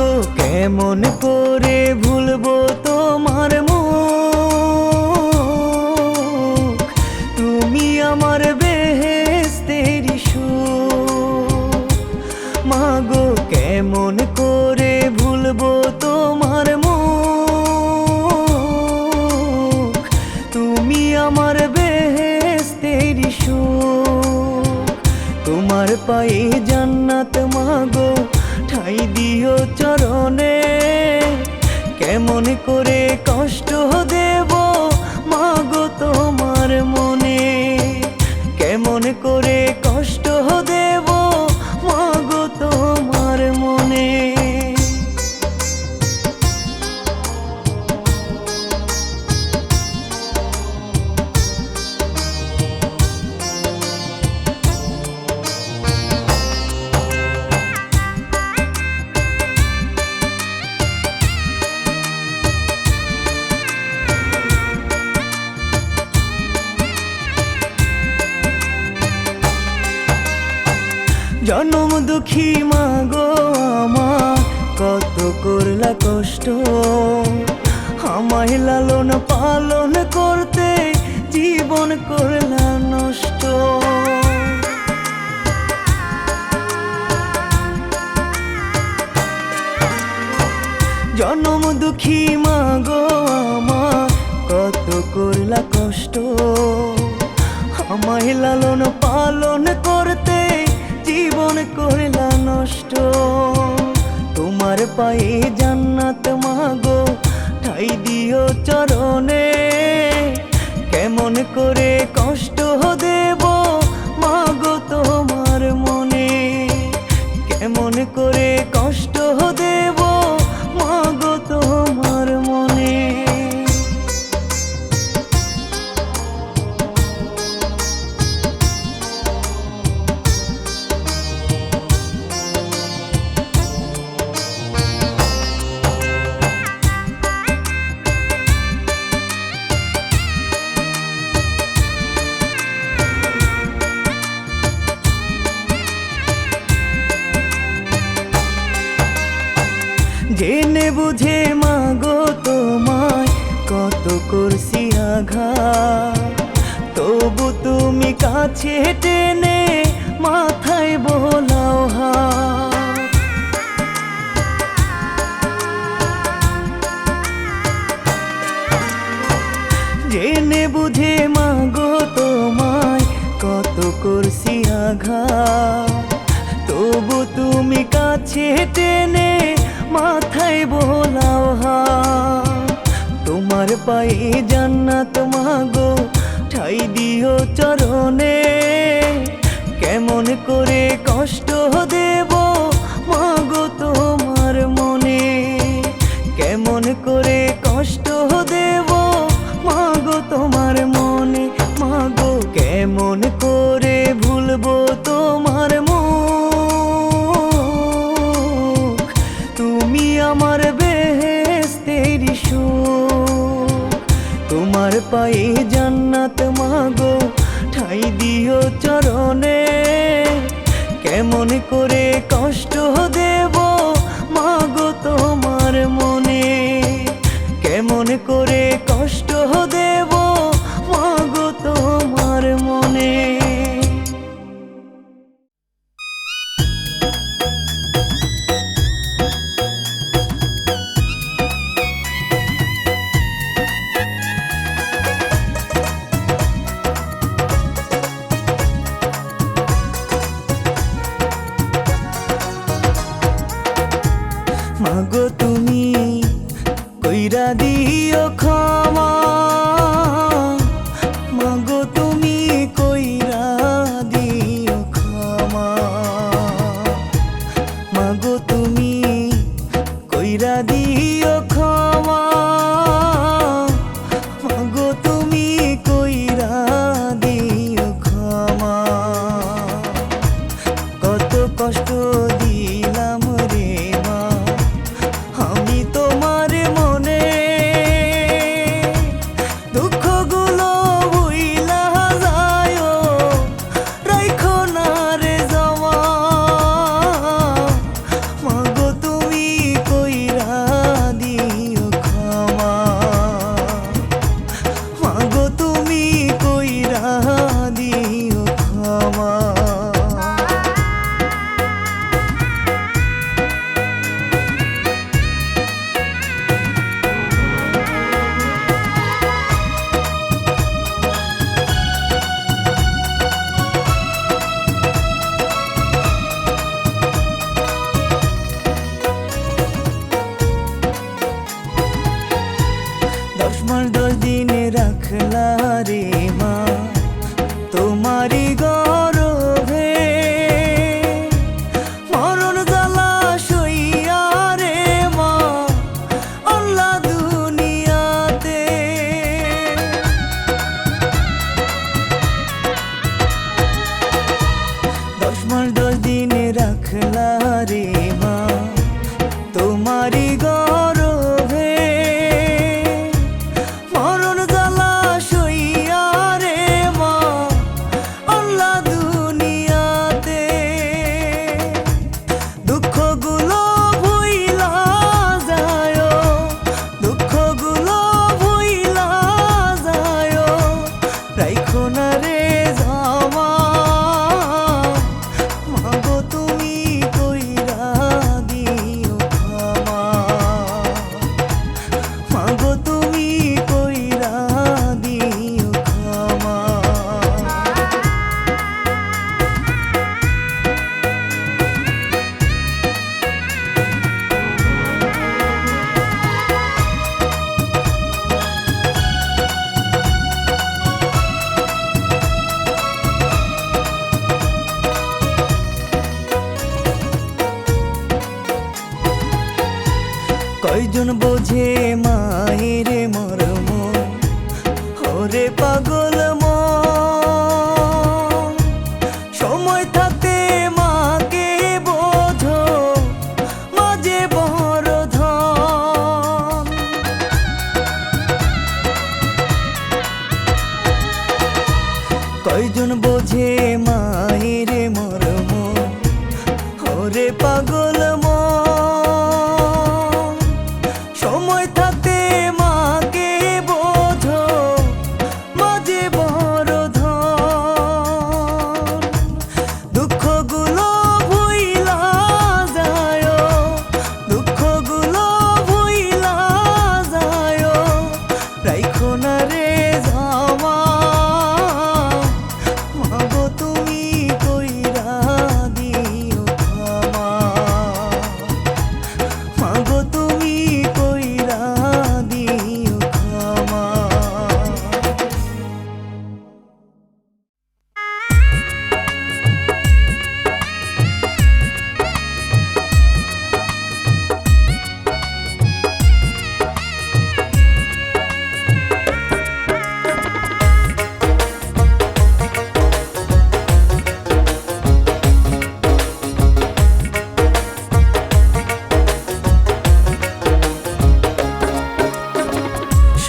মাগো কেমন করে ভুলবো তোমার করে কষ্ট দেব জনম দুঃখী মাগো আমার, কত করলা কষ্ট। আমায় লালন পালন করতে জীবন করলা নষ্ট। জনম দুঃখী মাগো আমার, কত করলা কষ্ট। আমায় লালন পালন করতে করলা নষ্ট। তোমার পায়ে জান্নাত মাগো ঠাই দিও চরণে। কেমন করে তুমি কাছে টেনে মাথায় বোলাও হা জেনে বুঝে মাগো তোমায় কত করছি আঘাত। তবু তুমি কাছে টেনে মাথায় বোলাও হা তোমার পায়ে জান্নাত মাগো ঠাই দিও চরণে কেমন করে কষ্ট দেব চরণে কেমন করে কষ্ট দেব মাগো তুমি কইরা দিও ক্ষমা। কয়জন বোঝে মায়ের মরম? ওরে পাগল সময় থাকতে মাকে বোঝো, মাঝে বড় ধন। কয়জন বোঝে মায়ের মরম? ওরে পাগল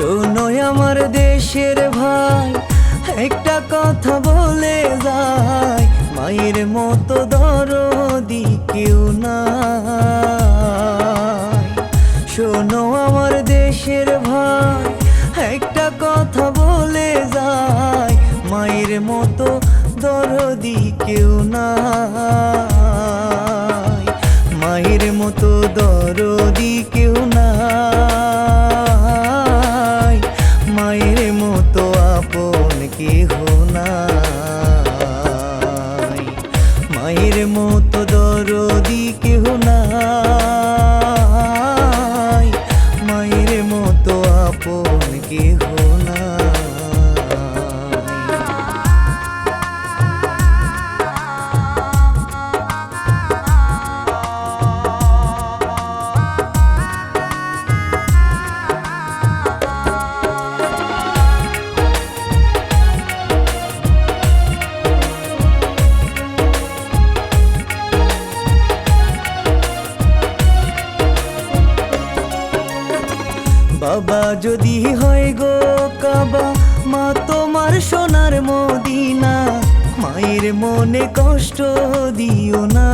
শোনো আমার দেশের ভাই, একটা কথা বলে যায়, মায়ের মতো দরদি কেউ নাই। শোনো আমার দেশের ভাই, একটা কথা বলে যায়, মায়ের মতো দরদি কেউ নাই। বাবা যদি হয় গো কাবা, মা তোমার সোনার মদিনা, মায়ের মনে কষ্ট দিও না।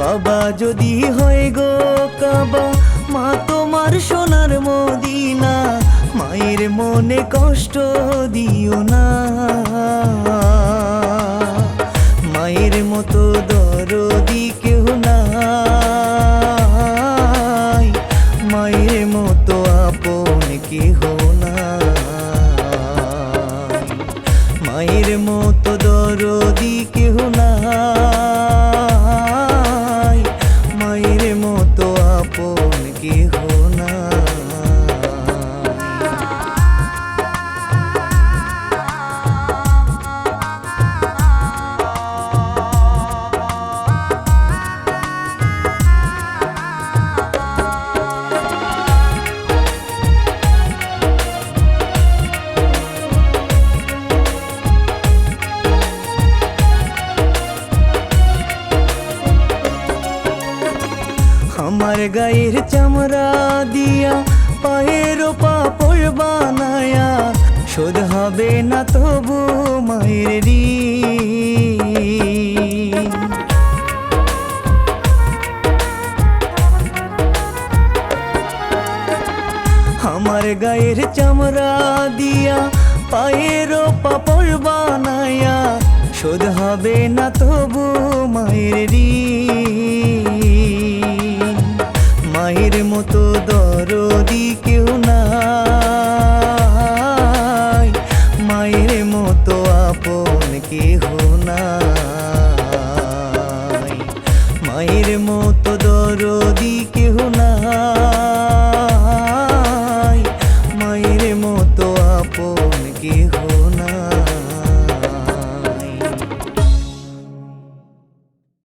বাবা যদি হয় গো কাবা, মা তোমার সোনার মদিনা, মায়ের মনে কষ্ট দিও না। মতো দরদি কেউ নাই। মায়ের মতো আপন কেহ নাই। মায়ের মতো দরদি কেহ নাই। গায়ের চামড়া দিয়া পায়ের পাপড় বানায়া, শোধ হবে না তবু মায়ের। আমার গায়ের চামড়া দিয়া পায়ের পাপড় বানায়া, শোধ হবে না তবু মায়ের ঋণ। মায়ের মতো দরদি কেউ নাই